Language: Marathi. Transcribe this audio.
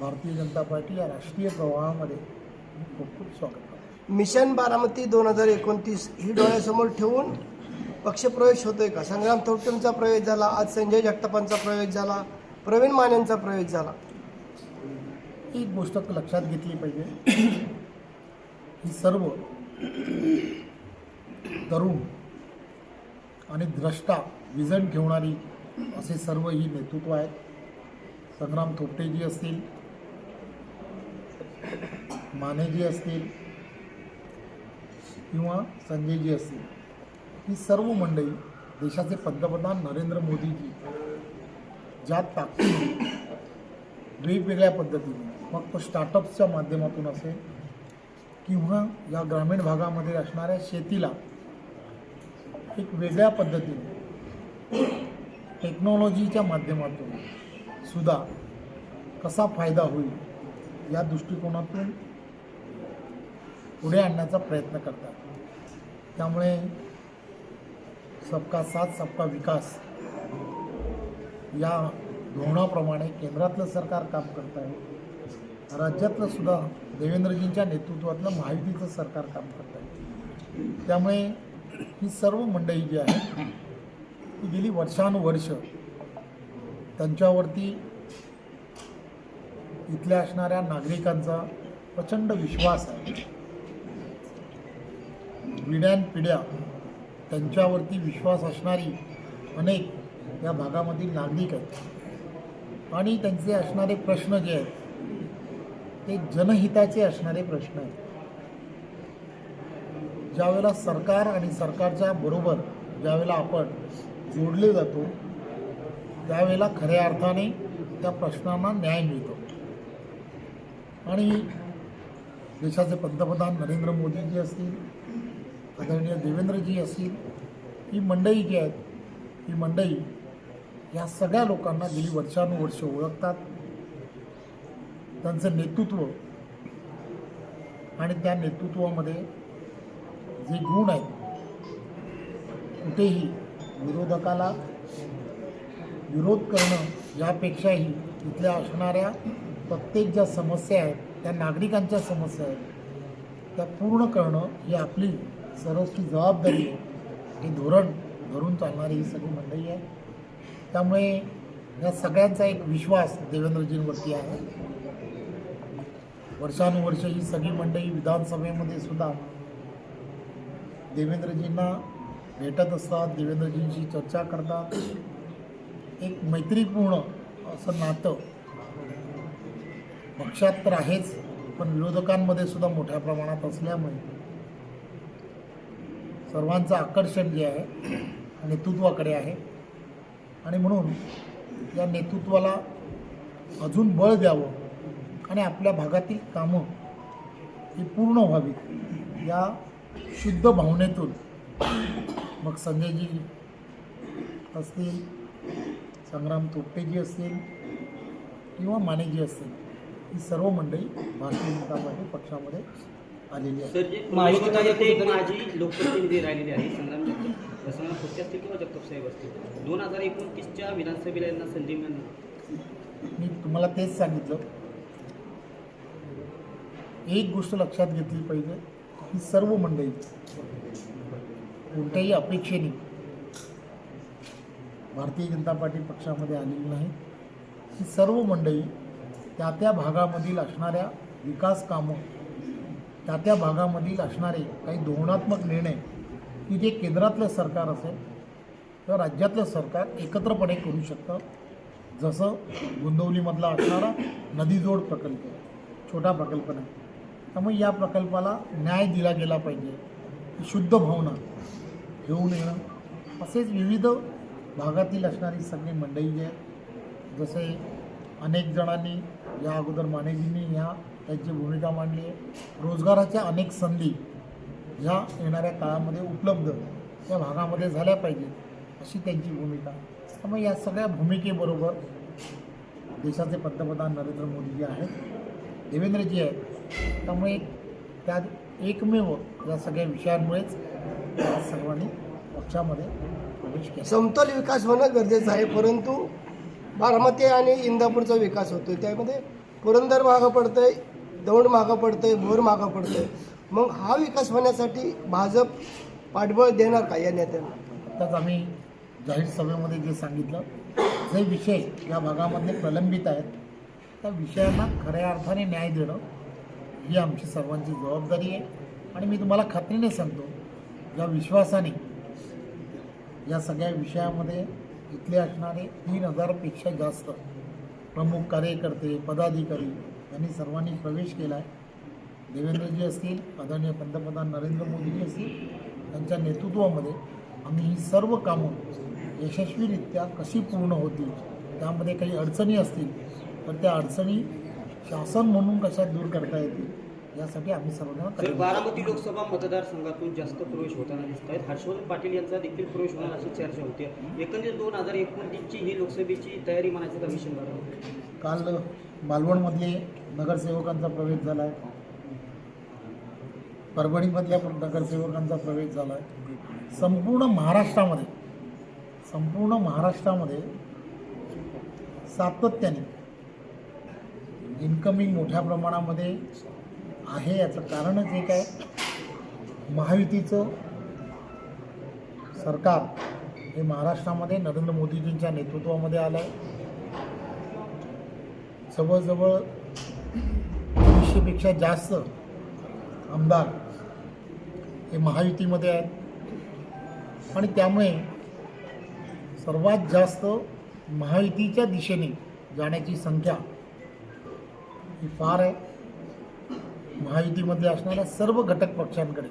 भारतीय जनता पार्टी या राष्ट्रीय प्रवाहामध्ये खूप खूप स्वागत मिशन बारामती दोन हजार एकोणतीस ही डोळ्यासमोर ठेवून पक्षप्रवेश होतोय का? संग्राम थोपटेंचा प्रवेश झाला आज संजय जगतापांचा प्रवेश झाला प्रवीण मानेंचा प्रवेश झाला. एक गोष्ट लक्षात घेतली पाहिजे. ही सर्व तरुण आणि द्रष्टा विजन ठेवणारी असे सर्व ही नेतृत्व आहेत. संग्राम थोपटेजी असतील मानेजी असतील किंवा संजयजी असतील ही सर्व मंडळी देशाचे पंतप्रधान नरेंद्र मोदीजी ज्या ताकदीने वेगवेगळ्या पद्धतीने मग तो स्टार्टअप्सच्या माध्यमातून असेल किंवा या ग्रामीण भागामध्ये असणाऱ्या शेतीला एक वेगळ्या पद्धतीने टेक्नॉलॉजीच्या माध्यमातून सुद्धा कसा फायदा होईल या दृष्टिकोनातून पुढे आणण्याचा प्रयत्न करतात. त्यामुळे सबका साथ सबका विकास या धोरणाप्रमाणे केंद्रातलं सरकार काम करत आहे. राज्यातलं सुद्धा देवेंद्रजींच्या नेतृत्वातलं महायुतीचं सरकार काम करत आहे. त्यामुळे ही सर्व मंडळी जी आहे ती गेली वर्षानुवर्ष त्यांच्यावरती इथल्या असणाऱ्या नागरिकांचा प्रचंड विश्वास आहे. पिढ्या त्यांच्यावरती विश्वास असणारी अनेक या भागामधील नागरिक आहेत. आणि त्यांचे असणारे प्रश्न जे आहेत ते जनहिताचे असणारे प्रश्न आहेत. ज्यावेळेला सरकार आणि सरकारच्या बरोबर ज्यावेळेला आपण जोडले जातो त्यावेळेला खऱ्या अर्थाने त्या प्रश्नांना न्याय मिळतो. आणि देशाचे पंतप्रधान नरेंद्र मोदीजी असतील आदरणीय देवेंद्रजी असतील ही मंडळी जी आहेत ही मंडळी या सगळ्या लोकांना गेली वर्षानुवर्ष ओळखतात. त्यांचं नेतृत्व आणि त्या नेतृत्वामध्ये जे गुण आहेत कुठेही विरोधकाला विरोध करणं यापेक्षाही इथल्या असणाऱ्या प्रत्येक ज्या समस्या आहेत त्या नागरिकांच्या समस्या आहेत त्या पूर्ण करणं ही आपली सर्वस्वी जबाबदारी आहे हे धोरण धरून चालणारी ही सगळी मंडळी आहे. त्यामुळे या सगळ्यांचा एक विश्वास देवेंद्रजींवरती आहे. वर्षानुवर्ष ही सगळी मंडळी विधानसभेमध्ये सुद्धा देवेंद्रजींना भेटत असतात देवेंद्रजींशी चर्चा करतात. एक मैत्रीपूर्ण असं नातं पक्षात तर आहेच पण विरोधकांमध्ये सुद्धा मोठ्या प्रमाणात असल्यामुळे सर्वांचं आकर्षण जे आहे नेतृत्वाकडे आहे. आणि म्हणून या नेतृत्वाला अजून बळ द्यावं आणि आपल्या भागातील कामं ही पूर्ण व्हावीत या शुद्ध भावनेतून. मग संजयजी असतील संग्राम तोपटेजी असतील किंवा मानेजी असतील ही सर्व मंडळी भारतीय जनता पार्टी पक्षामध्ये आलेली आहे. सर जे महायुतीमध्ये ते एक माजी लोकप्रतिनिधी राहिलेले आहे संग्राम जगताप. संग्राम खोटे असतील किंवा जगताप साहेब असतील? दोन हजार एकोणतीसच्या विधानसभेला यांना संधी मिळाली. मी तुम्हाला तेच सांगितलं. एक गोष्ट लक्षात घेतली पाहिजे ही सर्व मंडळी कोणत्याही अपेक्षेने भारतीय जनता पार्टी पक्षामध्ये आलेली नाही. ही सर्व मंडळी त्या त्या भागामधील असणाऱ्या विकास कामं त्या त्या भागामधील असणारे काही धोरणात्मक निर्णय की जे केंद्रातलं सरकार असेल तर राज्यातलं सरकार एकत्रपणे करू शकतं जसं गुंदवलीमधला असणारा नदीजोड प्रकल्प छोटा प्रकल्प नाही. त्यामुळे या प्रकल्पाला न्याय दिला गेला पाहिजे शुद्ध भावना घेऊन येणं. असेच विविध भागातील असणारी सगळी मंडळी जी आहेत जसे अनेक जणांनी या अगोदर मानेजींनी ह्या त्यांची भूमिका मांडली आहे. रोजगाराच्या अनेक संधी ह्या येणाऱ्या काळामध्ये उपलब्ध त्या भागामध्ये झाल्या पाहिजेत अशी त्यांची भूमिका. त्यामुळे या सगळ्या भूमिकेबरोबर देशाचे पंतप्रधान नरेंद्र मोदीजी आहेत देवेंद्रजी आहेत. त्यामुळे त्या एकमेव या सगळ्या विषयांमुळेच या सर्वांनी पक्षामध्ये प्रवेश केला. समतोल विकास होणं गरजेचं आहे परंतु बारामती आणि इंदापूरचा विकास होतोय. त्यामध्ये पुरंदर मागं पडतंय दौंड मागं पडतंय भोर मागं पडतंय. मग हा विकास होण्यासाठी भाजप पाठबळ देणार का या नेत्यांना? आत्ताच आम्ही जाहीर सभेमध्ये जे सांगितलं जे विषय या भागामधले प्रलंबित आहेत त्या विषयांना खऱ्या अर्थाने न्याय देणं ही आमची सर्वांची जबाबदारी आहे. आणि मी तुम्हाला खात्रीने सांगतो या विश्वासाने या सगळ्या विषयामध्ये इथले असणारे तीन हजारपेक्षा जास्त प्रमुख कार्यकर्ते पदाधिकारी यांनी सर्वांनी प्रवेश केला आहे देवेंद्रजी असतील आदरणीय पंतप्रधान नरेंद्र मोदीजी असतील त्यांच्या नेतृत्वामध्ये आम्ही ही सर्व कामं यशस्वीरित्या कशी पूर्ण होतील त्यामध्ये काही अडचणी असतील तर त्या अडचणी शासन म्हणून कशा दूर करता येतील यासाठी आम्ही कटिबद्ध बारामती लोकसभा मतदारसंघातून जास्त प्रवेश होताना दिसत आहेत हर्षवर्धन पाटील यांचा देखील प्रवेश होणार अशी चर्चा होते. एकंदरीत दोन हजार एकोणतीसची ही लोकसभेची तयारी म्हणायची का बरोबर काल मालवणमधले नगरसेवकांचा प्रवेश झाला आहे परभणीमधल्या नगरसेवकांचा प्रवेश झाला आहे संपूर्ण महाराष्ट्रामध्ये संपूर्ण महाराष्ट्रामध्ये सातत्याने इन्कमिंग मोठ्या प्रमाणामध्ये आहे याचं कारणच एक आहे. महायुतीचं सरकार हे महाराष्ट्रामध्ये नरेंद्र मोदीजींच्या नेतृत्वामध्ये आलं आहे जवळजवळ दीडशेपेक्षा जास्त आमदार हे महायुतीमध्ये आहेत. आणि त्यामुळे सर्वात जास्त महायुतीच्या दिशेने जाण्याची संख्या ही फार आहे. महायुतीमध्ये असणाऱ्या सर्व घटक पक्षांकडे